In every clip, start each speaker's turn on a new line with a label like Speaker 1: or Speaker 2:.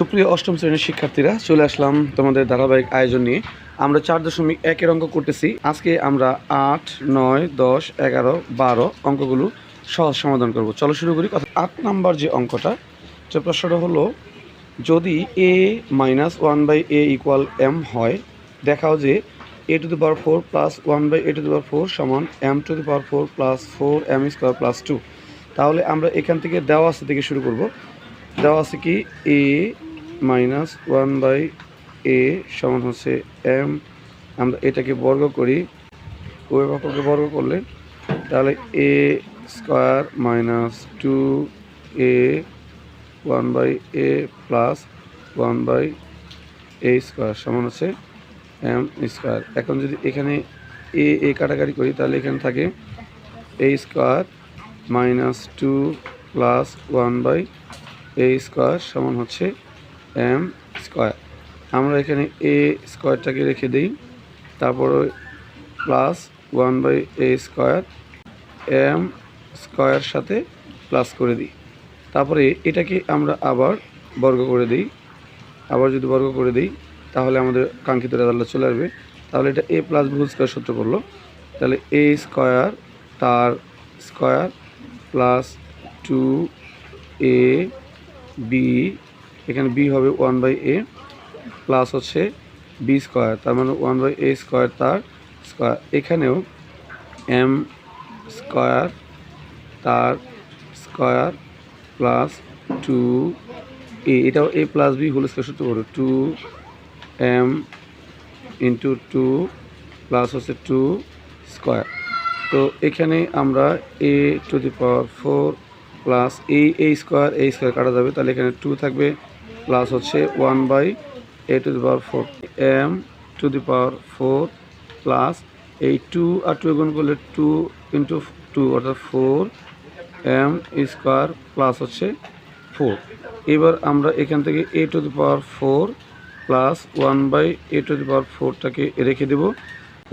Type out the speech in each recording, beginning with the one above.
Speaker 1: সুপ্রিয় অষ্টম শ্রেণির শিক্ষার্থীরা, চলে আসলাম তোমাদের ধারাবাহিক আয়োজন নিয়ে। আমরা চার দশমিক একের অঙ্ক করতেছি। আজকে আমরা আট, নয়, দশ, এগারো, বারো অঙ্কগুলো সহজ সমাধান করব। চলো শুরু করি। কথা আট নাম্বার যে অঙ্কটা, যে প্রশ্নটা হলো, যদি A minus one by A equal M হয়, দেখাও যে A to the power four plus one by A to the power four সমান M to the power four plus four M square plus two তাহলে আমরা এখান থেকে দেওয়া আছে থেকে শুরু করব। দেওয়া আছে কি A minus one by A সমান হচ্ছে এম। আমরা এটাকে বর্গ করি। পক্ষকে বর্গ করলে তাহলে A square minus two A one by A plus one by A square সমান হচ্ছে এম স্কোয়ার। এখন যদি এখানে এ এ কাটাকাটি করি তাহলে এখানে থাকে A square minus two plus one by A square সমান হচ্ছে এম স্কোয়ার। আমরা এখানে এ স্কোয়ারটাকে রেখে দিই। তারপরে plus one by A square, M square সাথে প্লাস করে দিই। তারপরে এটাকে আমরা আবার বর্গ করে দিই। আবার যদি বর্গ করে দিই, তাহলে আমাদের কাঙ্ক্ষিত রেজাল্টটা চলে আসবে। তাহলে এটা এ প্লাস ভুল স্কোয়ার সূত্র করল তাহলে এ স্কোয়ার তার square plus two A B এখানে বি হবে ওয়ান বাই এ প্লাস হচ্ছে বি স্কোয়ার তার মানে ওয়ান বাই এ স্কোয়ার তার স্কোয়ার এখানেও এম স্কোয়ার তার স্কোয়ার প্লাস টু এ এটাও A plus B whole square সূত্র করো two M into two plus হচ্ছে টু স্কোয়ার তো এখানে আমরা A to the power four plus এই এ স্কোয়ার এই স্কোয়ার কাটা যাবে। তাহলে এখানে টু থাকবে। প্লাস হচ্ছে one by A to the power four, M to the power four plus এই টু আর টু গুণ করলে টু ইন্টু টু অর্থাৎ ফোর, এম স্কোয়ার প্লাস হচ্ছে ফোর। এবার আমরা এখান থেকে A to the power four plus one by A to the power ফোরটাকে রেখে দেবো।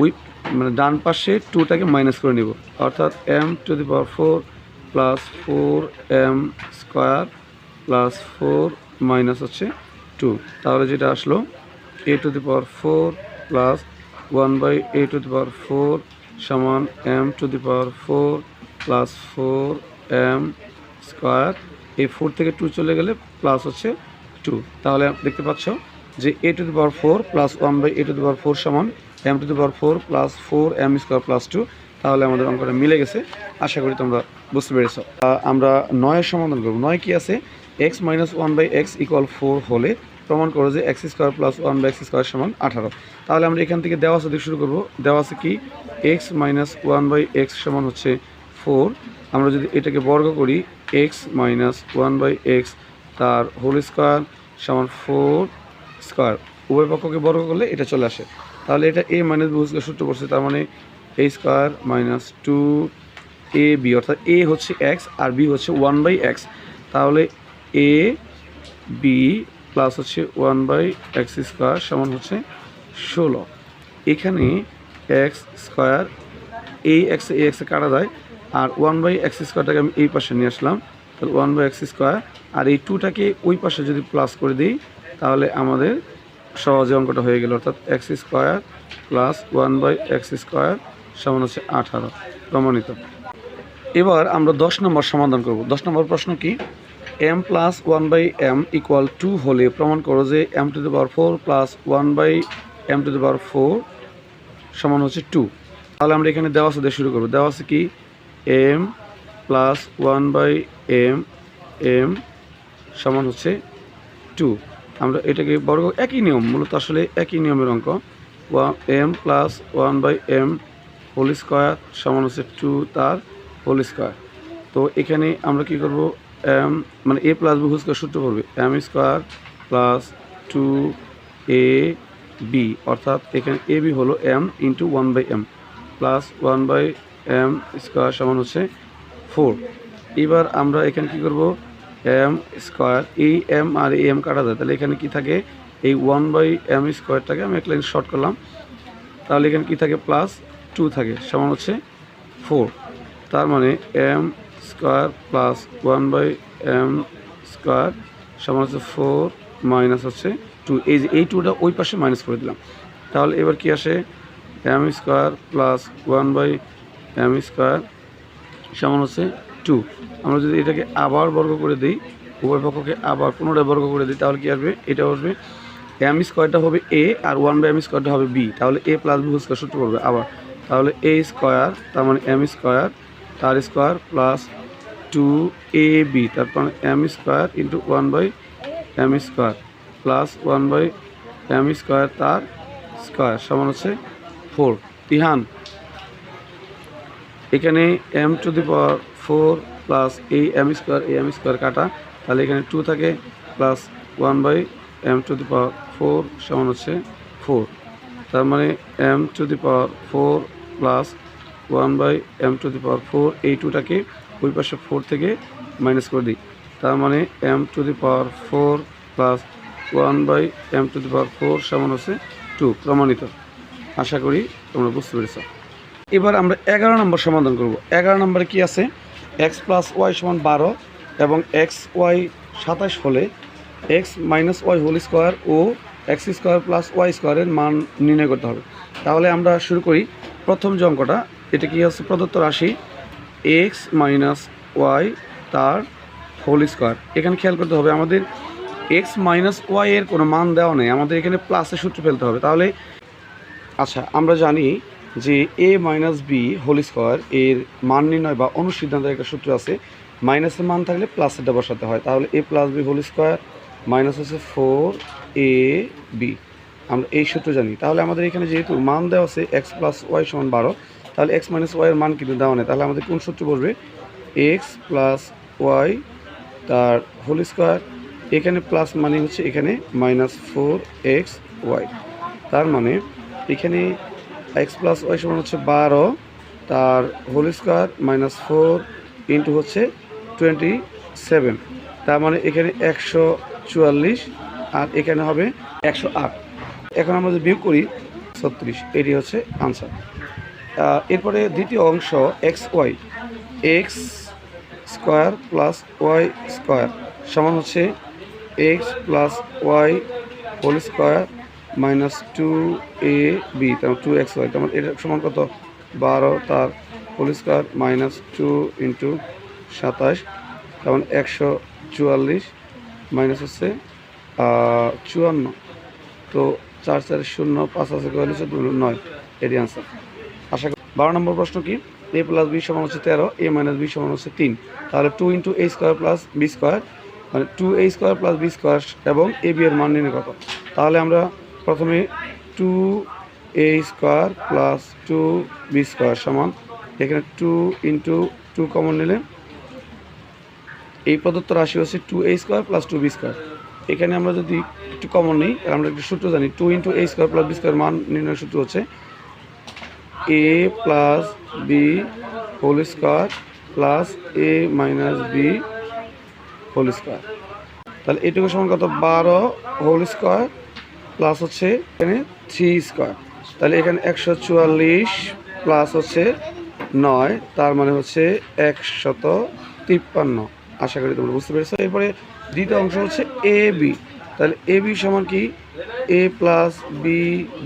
Speaker 1: উই মানে ডান পাশে টুটাকে মাইনাস করে নেব। অর্থাৎ M to the power four plus four, M square plus four minus হচ্ছে টু তাহলে যেটা আসলো A to the power four plus one by A to the power four সমান M to the power four plus four M square এই four থেকে two চলে গেলে plus হচ্ছে টু তাহলে দেখতে পাচ্ছ যে A to the power four plus one by A to the power four সমান M to the power four plus four M square plus two তাহলে আমাদের অঙ্কটা মিলে গেছে। আশা করি তোমরা বুঝতে পেরেছ। আমরা নয়ের সমাধান করব। নয় কি আছে? X minus one by X equal four হলে প্রমাণ করো যে X square plus one by X square সমান আঠারো। তাহলে আমরা এখান থেকে দেওয়া আছে শুরু করব। দেওয়া আছে কি? X minus one by X সমান হচ্ছে ফোর আমরা যদি এটাকে বর্গ করি X minus one by X তার হোল স্কোয়ার সমান ফোর স্কোয়ার উভয় পক্ষকে বর্গ করলে এটা চলে আসে। তাহলে এটা এ মাইনাস বি স্কোয়ার সূত্র পড়ছে, তার মানে A square minus two A B অর্থাৎ এ হচ্ছে এক্স আর বি হচ্ছে ওয়ান বাই এক্স তাহলে এ বি প্লাস হচ্ছে ওয়ান বাই এক্স স্কোয়ার সমান হচ্ছে ষোলো। এখানে এক্স স্কোয়ার এই এক্স এই এক্সে কাটা যায়। আর ওয়ান বাই এক্স স্কোয়ারটাকে আমি এই পাশে নিয়ে আসলাম। তাহলে ওয়ান বাই এক্স স্কোয়ার আর এই টুটাকে ওই পাশে যদি প্লাস করে দিই, তাহলে আমাদের সহজে অঙ্কটা হয়ে গেল। অর্থাৎ X square plus one by X square সমান হচ্ছে আঠারো। প্রমাণিত। এবার আমরা দশ নম্বর সমাধান করব। দশ নম্বর প্রশ্ন কি? M plus one by M equal two হলে প্রমাণ করো যে M to the power four plus one by M to the power four সমান হচ্ছে টু তাহলে আমরা এখানে দেওয়া আছে শুরু করব। দেওয়া আছে কি? M plus one by M M সমান হচ্ছে টু আমরা এটাকে বর্গ একই নিয়ম, মূলত আসলে একই নিয়মের অঙ্ক। One M plus one by M whole square সমান হচ্ছে টু তার হোল স্কোয়ার তো এখানে আমরা কি করব? এম মানে A plus B whole square সূত্র করবে M square plus two A B অর্থাৎ এখানে এ বি হলো M into one by M plus one by M square সমান হচ্ছে ফোর এবার আমরা এখানে কি করব? এম স্কোয়ার এই এম আর এম কাটা যায়। তাহলে এখানে কি থাকে? এই ওয়ান বাই এম স্কোয়ারটাকে আমি এক লাইন শর্ট করলাম। তাহলে এখানে কি থাকে? প্লাস টু থাকে, সমান হচ্ছে ফোর তার মানে M square plus one by M square সমান হচ্ছে ফোর মাইনাস হচ্ছে টু এই যে, এই টুটা ওই পাশে মাইনাস করে দিলাম। তাহলে এবার কি আসে? M square plus one by M square সমান হচ্ছে টু আমরা যদি এটাকে আবার বর্গ করে দিই, উভয় পক্ষকে আবার পুনরায় বর্গ করে দিই, তাহলে কি আসবে? এটা আসবে। এম স্কোয়ারটা হবে এ আর ওয়ান বাই এম স্কোয়ারটা হবে বি তাহলে এ প্লাস বি স্কোয়ার সূত্র করবে আবার। তাহলে এ স্কোয়ার তার মানে এম স্কোয়ার তার square plus two A B তারপর M square into one by M square plus one by M square তার স্কোয়ার সমান হচ্ছে ফোর ইহান, এখানে M to the power four plus এই এম স্কোয়ার এই এম স্কোয়ার কাটা, তাহলে এখানে টু থাকে plus one by M to the power four সমান হচ্ছে ফোর তার মানে M to the power four plus one by M to the power four এই টুটাকে ওই পাশে ফোর থেকে মাইনাস করে দিই। তার মানে M to the power four plus one by M to the power four সমান হচ্ছে টু প্রমাণিত। আশা করি তোমরা বুঝতে পেরেছ। এবার আমরা এগারো নম্বর সমাধান করব। এগারো নম্বরে কি আছে? এক্স প্লাস ওয়াই সমান বারো এবং এক্স ওয়াই সাতাশ হলে X minus Y whole square ও এক্স স্কোয়ার প্লাস ওয়াই স্কোয়ারের মান নির্ণয় করতে হবে। তাহলে আমরা শুরু করি প্রথম যে অঙ্কটা, এটা কি হচ্ছে? প্রদত্ত রাশি এক্স মাইনাস ওয়াই তার হোল স্কোয়ার এখানে খেয়াল করতে হবে, আমাদের এক্স মাইনাস ওয়াই এর কোনো মান দেওয়া নেই, আমাদের এখানে প্লাসের সূত্র ফেলতে হবে। তাহলে আচ্ছা আমরা জানি যে A minus B whole square এর মান নির্ণয় বা অনুসিদ্ধান্তের একটা সূত্র আছে মাইনাসের মান থাকলে প্লাসেরটা বসাতে হয়। তাহলে A plus B whole square minus হচ্ছে ফোর এ বি আমরা এই সূত্র জানি। তাহলে আমাদের এখানে যেহেতু মান দেওয়া আছে এক্স প্লাস ওয়াই সমান বারো তাহলে এক্স মাইনাস ওয়াইয়ের মান কিন্তু দেওয়া নেই। তাহলে আমাদের কোন সূত্র বসবে এক্স প্লাস ওয়াই তার হোল স্কোয়ার এখানে প্লাস মানে হচ্ছে এখানে মাইনাস ফোর এক্স ওয়াই তার মানে এখানে এক্স প্লাস ওয়াই সমান হচ্ছে বারো, তার whole square minus four into হচ্ছে টোয়েন্টি সেভেন তার মানে এখানে একশো চুয়াল্লিশ আর এখানে হবে একশো আট। এখন আমরা যদি বিয়োগ করি, ছত্রিশ। এটি হচ্ছে আনসার এরপরে দ্বিতীয় অংশ X Y, X square plus Y square সমান হচ্ছে X plus Y whole square minus two A B, তার টু এক্স ওয়াই, তার মানে এটা সমান কত? বারো, তার whole square minus two into সাতাশ, তার মানে একশো চুয়াল্লিশ মাইনাস হচ্ছে চুয়ান্ন। তো চার চার শূন্য, পাঁচ আছে চোদ্দ নয়। এটি আনসার বারো নম্বর প্রশ্ন কি? এ প্লাস বি সমান হচ্ছে তেরো, এ মাইনাস বি সমান হচ্ছে তিন। তাহলে two into A square plus B square মানে two A square plus B square এবং এ বি এর মান নির্ণয় কত তাহলে আমরা প্রথমে two A square plus two B square সমান, এখানে টু ইন্টু টু কমন নিলে এই প্রদত্ত রাশি হচ্ছে two A square plus two B square এখানে আমরা যদি একটু কমন নিই আমরা একটু সূত্র জানি। Two into A square plus B square মান নির্ণয় সূত্র হচ্ছে A plus B whole square plus A minus B whole square তাহলে এটুকু সমান কত? বারো হোল স্কোয়ার প্লাস হচ্ছে এখানে থ্রি স্কোয়ার তাহলে এখানে একশো চুয়াল্লিশ প্লাস হচ্ছে নয়, তার মানে হচ্ছে একশত তিপ্পান্ন। আশা করি তোমরা বুঝতে পেরেছ। এরপরে দ্বিতীয় অংশ হচ্ছে এ বি তাহলে এ বি সমান কি? এ প্লাস বি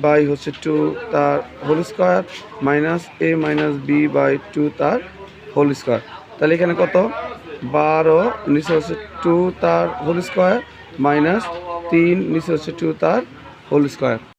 Speaker 1: বাই হচ্ছে টু তার whole square minus A minus B by two তার হোল স্কোয়ার তাহলে এখানে কত? বারো, নিচে হচ্ছে টু তার হোল স্কোয়ার মাইনাস তিন, নিচে হচ্ছে টু তার হোল স্কোয়ার